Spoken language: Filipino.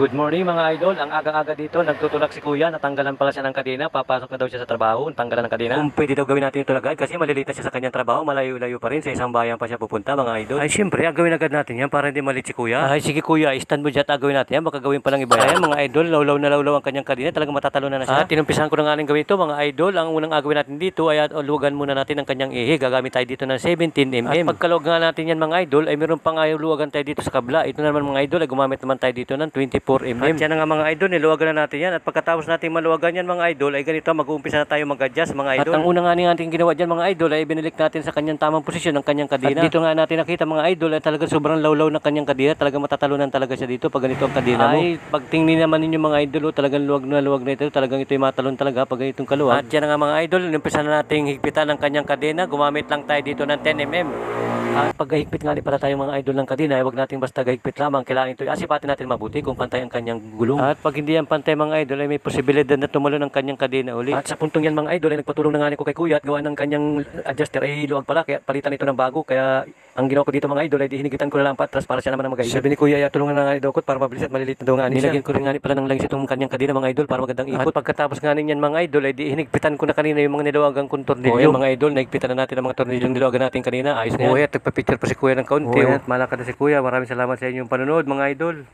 Good morning mga idol. Ang aga-aga dito, nagtutulak si kuya. Natanggalan pala siya ng kadena. Papasok na daw siya sa trabaho. Tanggalan ng kadena. Kung pwede daw gawin natin yung tulagay kasi malilita siya sa kanyang trabaho. Malayo-layo pa rin. Sa isang bayan pa siya pupunta mga idol. Ay syempre, agawin agad natin yan para hindi malit si kuya. Ay sige kuya, stand mo dyan at agawin natin yan. Baka gawin pa lang iba yan. mga idol, lawlaw na lawlaw ang kanyang kadena. Talagang matatalo na na siya. At tinumpisahan ko na nga gawin ito mga idol. Ang unang agawin natin dito ay at luwagan muna natin ang kanyang ihi. Gagamit tayo dito ng 17mm. At pagkaluwag nga natin yan mga idol, ay meron pang luwagan tayo dito sa kabla. Ito naman mga idol, ay gumamit naman tayo dito ng 24mm. At yan nga mga idol, niluwagan na natin yan. At pagkatapos natin maluwagan yan mga idol, ay ganito, mag-uumpisa na tayo mag-adjust mga idol. At ang una nga natin ginawa dyan mga idol, ay binilik natin sa kanyang tamang posisyon ng kanyang kadena. At dito nga natin nakita mga idol, ay talaga sobrang lawlaw ng kanyang kadena. Talaga matatalunan talaga siya dito pag ganito ang kadena mo. Ay, pag tingnin naman ninyo mga idol, oh, talagang luwag na luwag na ito. Talagang ito ay matalon talaga pag ganitong kaluwag. At yan nga mga idol, inumpisa na natin higpitan ng kanyang kadena. Gumamit lang tayo dito ng 10mm. At pag higpit nga ni para tayong mga idol ng kadena, ay huwag natin basta gahigpit lamang. Kailangan ito asipatin natin mabuti kung pantay ang kanyang gulong. At pag hindi yan pantay mga idol, ay may posibilidad na tumalo ng kanyang kadena uli. At sa puntong yan mga idol, ay nagpatulong na nga ko kay kuya at gawa ng kanyang adjuster ay luwag pala. Kaya palitan ito ng bago. Kaya ang ginawa ko dito mga idol ay hinigitan ko na lang patras para siya naman ang mag Sabi ni kuya, ay tulungan na nga ni Dokot para mabilis at malilit na daw nga ni siya. Nilagyan ko rin nga ni pala ng langis itong kanyang kadena mga idol para magandang ikot. At pagkatapos nga ninyan mga idol, ay di hinigpitan ko na kanina yung mga nilawagang kong tornilyo. mga idol, nahigpitan na natin ang mga tornilyong nilawagan natin kanina. Ayos na yan. Nagpa-picture pa si kuya ng kaunti. At malakad na si kuya. Maraming salamat sa inyong panonood mga idol.